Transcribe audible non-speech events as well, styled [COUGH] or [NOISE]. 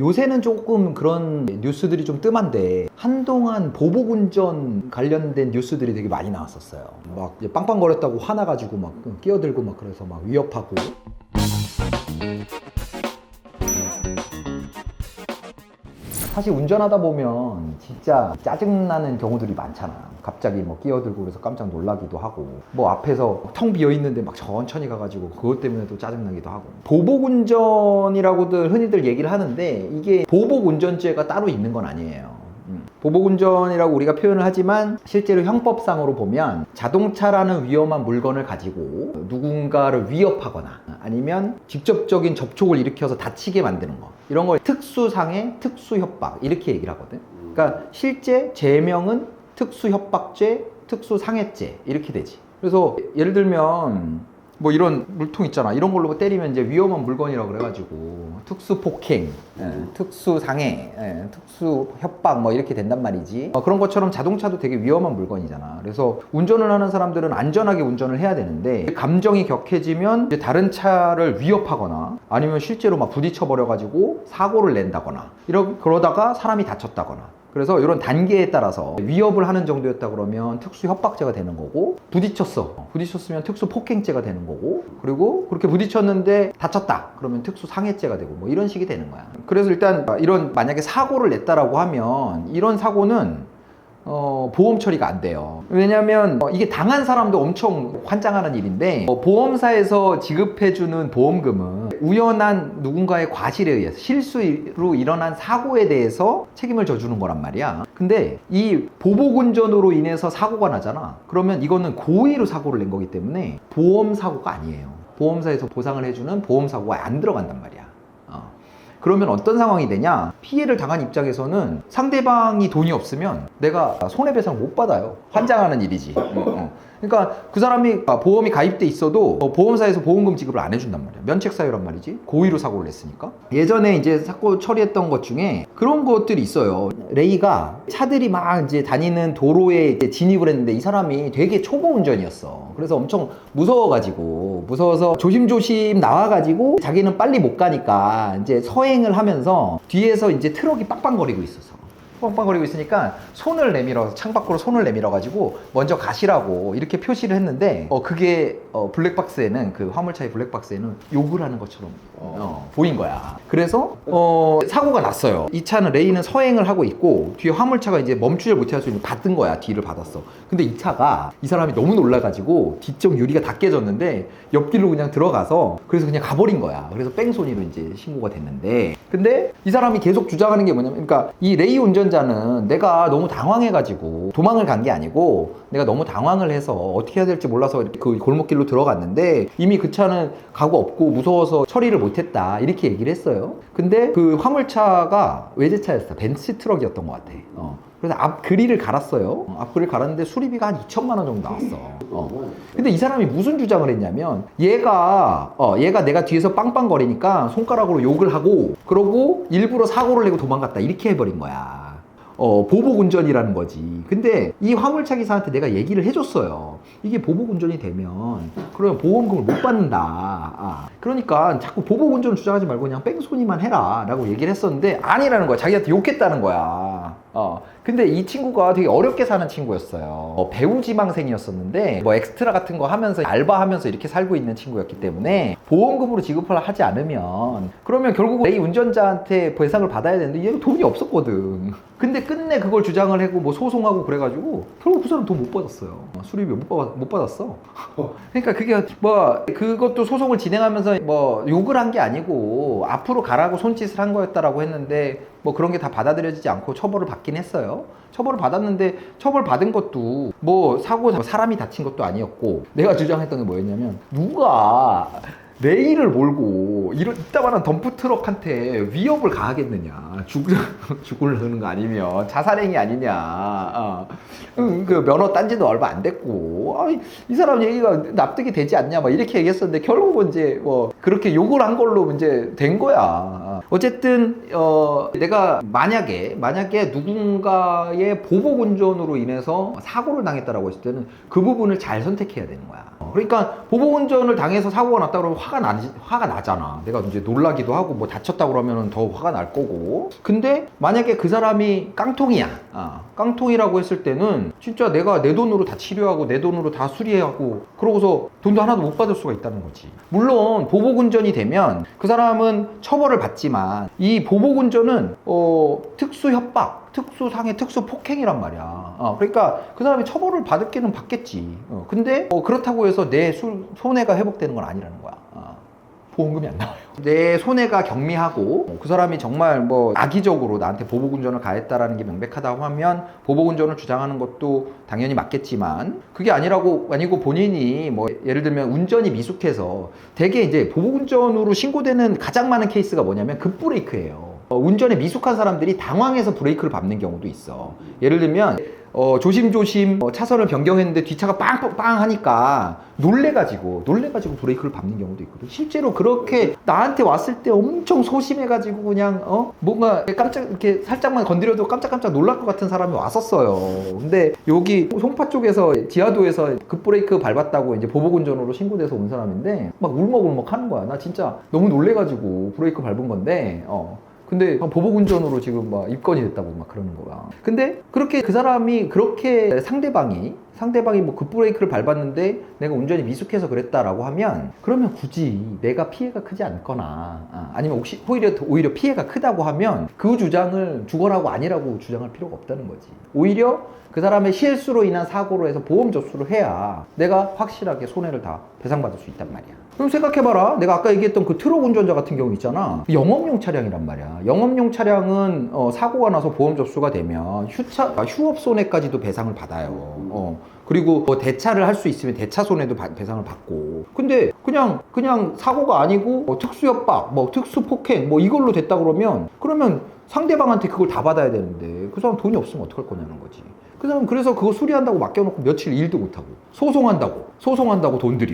요새는 조금 그런 뉴스들이 좀 뜸한데 한동안 보복 운전 관련된 뉴스들이 되게 많이 나왔었어요. 막 빵빵거렸다고 화나가지고 막 끼어들고 막 그래서 막 위협하고. 사실 운전하다 보면 진짜 짜증나는 경우들이 많잖아. 갑자기 뭐 끼어들고 그래서 깜짝 놀라기도 하고, 뭐 앞에서 텅 비어 있는데 막 천천히 가가지고 그것 때문에 또 짜증나기도 하고. 보복 운전이라고들 흔히들 얘기를 하는데 이게 보복 운전죄가 따로 있는 건 아니에요. 음. 보복운전이라고 우리가 표현을 하지만 실제로 형법상으로 보면 자동차라는 위험한 물건을 가지고 누군가를 위협하거나 아니면 직접적인 접촉을 일으켜서 다치게 만드는 거 이런 걸 특수상해 특수협박 이렇게 얘기를 하거든 그러니까 실제 죄명은 특수협박죄 특수상해죄 이렇게 되지 그래서 예를 들면 뭐 이런 물통 있잖아. 이런 걸로 때리면 이제 위험한 물건이라고 그래가지고 특수 폭행, 예, 특수 상해, 예, 특수 협박 뭐 이렇게 된단 말이지. 어, 그런 것처럼 자동차도 되게 위험한 물건이잖아. 그래서 운전을 하는 사람들은 안전하게 운전을 해야 되는데 감정이 격해지면 이제 다른 차를 위협하거나 아니면 실제로 막 부딪혀 버려가지고 사고를 낸다거나 이러 그러다가 사람이 다쳤다거나. 그래서 이런 단계에 따라서 위협을 하는 정도였다 그러면 특수 협박죄가 되는 거고 부딪혔어. 부딪혔으면 특수 폭행죄가 되는 거고 그리고 그렇게 부딪혔는데 다쳤다. 그러면 특수 상해죄가 되고 뭐 이런 식이 되는 거야. 그래서 일단 이런 만약에 사고를 냈다라고 하면 이런 사고는 어, 보험 처리가 안 돼요. 왜냐면 하 이게 당한 사람도 엄청 환장하는 일인데 어, 보험사에서 지급해주는 보험금은 우연한 누군가의 과실에 의해서 실수로 일어난 사고에 대해서 책임을 져주는 거란 말이야. 근데 이 보복운전으로 인해서 사고가 나잖아. 그러면 이거는 고의로 사고를 낸 거기 때문에 보험 사고가 아니에요. 보험사에서 보상을 해주는 보험 사고가 안 들어간단 말이야. 어. 그러면 어떤 상황이 되냐? 피해를 당한 입장에서는 상대방이 돈이 없으면 내가 손해배상 못 받아요. 환장하는 일이지. 어, 어. 그러니까 그 사람이 보험이 가입돼 있어도 어, 보험사에서 보험금 지급을 안 해준단 말이야. 면책 사유란 말이지. 고의로 사고를 냈으니까. 예전에 이제 사고 처리했던 것 중에 그런 것들이 있어요. 레이가 차들이 막 이제 다니는 도로에 이제 진입을 했는데 이 사람이 되게 초보 운전이었어. 그래서 엄청 무서워가지고 무서워서 조심조심 나와가지고 자기는 빨리 못 가니까 이제 서행을 하면서 뒤에서 이제 트럭이 빵빵거리고 있었어. 빵빵거리고 있으니까 손을 내밀어 창밖으로 손을 내밀어 가지고 먼저 가시라고 이렇게 표시를 했는데 어 그게 어 블랙박스에는 그 화물차의 블랙박스에는 욕을 하는 것처럼 어, 보인 거야. 그래서 어 사고가 났어요. 이 차는 레이는 서행을 하고 있고 뒤에 화물차가 이제 멈추지 못할 수 있는 받은 거야. 뒤를 받았어. 근데 이 차가 이 사람이 너무 놀라 가지고 뒤쪽 유리가 다 깨졌는데 옆길로 그냥 들어가서 그래서 그냥 가버린 거야. 그래서 뺑소니로 이제 신고가 됐는데 근데 이 사람이 계속 주장하는 게 뭐냐면 그러니까 이 레이 운전 자는 내가 너무 당황해가지고 도망을 간 게 아니고 내가 너무 당황을 해서 어떻게 해야 될지 몰라서 그 골목길로 들어갔는데 이미 그 차는 가고 없고 무서워서 처리를 못했다 이렇게 얘기를 했어요. 근데 그 화물차가 외제차였어. 벤츠 트럭이었던 것 같아. 어. 그래서 앞 그릴을 갈았어요. 어, 앞 그릴 갈았는데 수리비가 한 2천만 원 정도 나왔어. 어. 근데 이 사람이 무슨 주장을 했냐면 얘가 어 얘가 내가 뒤에서 빵빵거리니까 손가락으로 욕을 하고 그러고 일부러 사고를 내고 도망갔다 이렇게 해버린 거야. 어, 보복 운전이라는 거지. 근데 이 화물차 기사한테 내가 얘기를 해줬어요. 이게 보복 운전이 되면, 그러면 보험금을 못 받는다. 아, 그러니까 자꾸 보복 운전 주장하지 말고 그냥 뺑소니만 해라. 라고 얘기를 했었는데, 아니라는 거야. 자기한테 욕했다는 거야. 어, 근데 이 친구가 되게 어렵게 사는 친구였어요. 어, 배우 지망생이었었는데, 뭐 엑스트라 같은 거 하면서 알바하면서 이렇게 살고 있는 친구였기 때문에, 보험금으로 지급을 하지 않으면, 그러면 결국 내 운전자한테 배상을 받아야 되는데, 얘가 돈이 없었거든. 근데 끝내 그걸 주장을 하고 뭐 소송하고 그래가지고 결국 그 사람 돈 못 받았어요. 어, 수리비 못, 받, 못 받았어. 그러니까 그게 뭐 그것도 소송을 진행하면서 뭐 욕을 한 게 아니고 앞으로 가라고 손짓을 한 거였다라고 했는데 뭐 그런 게 다 받아들여지지 않고 처벌을 받긴 했어요. 처벌을 받았는데 처벌 받은 것도 뭐 사고 뭐 사람이 다친 것도 아니었고 내가 주장했던 게 뭐였냐면 누가 레일을 몰고 이런 이따만한 덤프 트럭한테 위협을 가하겠느냐 죽, [LAUGHS] 죽으려는 거 아니면 자살행위 아니냐. 어. 음, 그 면허 딴 지도 얼마 안 됐고, 아, 이- 이 사람 얘기가 납득이 되지 않냐. 막 이렇게 얘기했었는데, 결국은 이제 뭐, 그렇게 욕을 한 걸로 이제 된 거야. 어. 어쨌든, 어, 내가 만약에, 만약에 누군가의 보복 운전으로 인해서 사고를 당했다라고 했을 때는 그 부분을 잘 선택해야 되는 거야. 어, 그러니까 보복 운전을 당해서 사고가 났다 그러면 화가 나 화가 나잖아. 내가 이제 놀라기도 하고 뭐 다쳤다 그러면은 더 화가 날 거고. 근데 만약에 그 사람이 깡통이야. 아, 깡통이라고 했을 때는 진짜 내가 내 돈으로 다 치료하고 내 돈으로 다 수리하고 그러고서 돈도 하나도 못 받을 수가 있다는 거지. 물론 보복 운전이 되면 그 사람은 처벌을 받지만 이 보복 운전은 어, 특수 협박 특수상해 특수 폭행이란 말이야. 어, 그러니까 그 사람이 처벌을 받을 게는 받겠지. 어, 근데 어, 그렇다고 해서 내 술- 손해가 회복되는 건 아니라는 거야. 어. 보험금이 안 나와요. 내 손해가 경미하고 그 사람이 정말 뭐 악의적으로 나한테 보복운전을 가했다라는 게 명백하다고 하면 보복운전을 주장하는 것도 당연히 맞겠지만 그게 아니라고 아니고 본인이 뭐 예를 들면 운전이 미숙해서 대개 이제 보복운전으로 신고되는 가장 많은 케이스가 뭐냐면 급브레이크예요. 어, 운전에 미숙한 사람들이 당황해서 브레이크를 밟는 경우도 있어. 예를 들면 어, 조심조심 어, 차선을 변경했는데 뒷차가 빵빵 하니까 놀래가지고 놀래가지고 브레이크를 밟는 경우도 있거든. 실제로 그렇게 나한테 왔을 때 엄청 소심해가지고 그냥 어 뭔가 깜짝 이렇게 살짝만 건드려도 깜짝깜짝 놀랄 것 같은 사람이 왔었어요. 근데 여기 송파 쪽에서 지하도에서 급브레이크 밟았다고 이제 보복운전으로 신고돼서 온 사람인데 막 울먹울먹 하는 거야. 나 진짜 너무 놀래가지고 브레이크 밟은 건데 어. 근데 보복 운전으로 지금 막 입건이 됐다고 막 그러는 거야. 근데 그렇게 그 사람이 그렇게 상대방이 상대방이 뭐 급브레이크를 밟았는데 내가 운전이 미숙해서 그랬다라고 하면 그러면 굳이 내가 피해가 크지 않거나 아, 아니면 혹시 오히려 더- 오히려 피해가 크다고 하면 그 주장을 죽어라고 아니라고 주장할 필요가 없다는 거지. 오히려 그 사람의 실수로 인한 사고로 해서 보험 접수를 해야 내가 확실하게 손해를 다 배상받을 수 있단 말이야. 그럼 생각해봐라. 내가 아까 얘기했던 그 트럭 운전자 같은 경우 있잖아. 영업용 차량이란 말이야. 영업용 차량은 어, 사고가 나서 보험 접수가 되면 휴차, 아, 휴업 손해까지도 배상을 받아요. 어. 그리고 뭐 대차를 할 수 있으면 대차 손해도 바- 배상을 받고. 근데 그냥 그냥 사고가 아니고 뭐 특수협박, 뭐 특수폭행, 뭐 이걸로 됐다 그러면 그러면 상대방한테 그걸 다 받아야 되는데 그 사람 돈이 없으면 어떡할 거냐는 거지. 그 사람 그래서 그거 수리한다고 맡겨놓고 며칠 일도 못하고 소송한다고 소송한다고 돈 들이고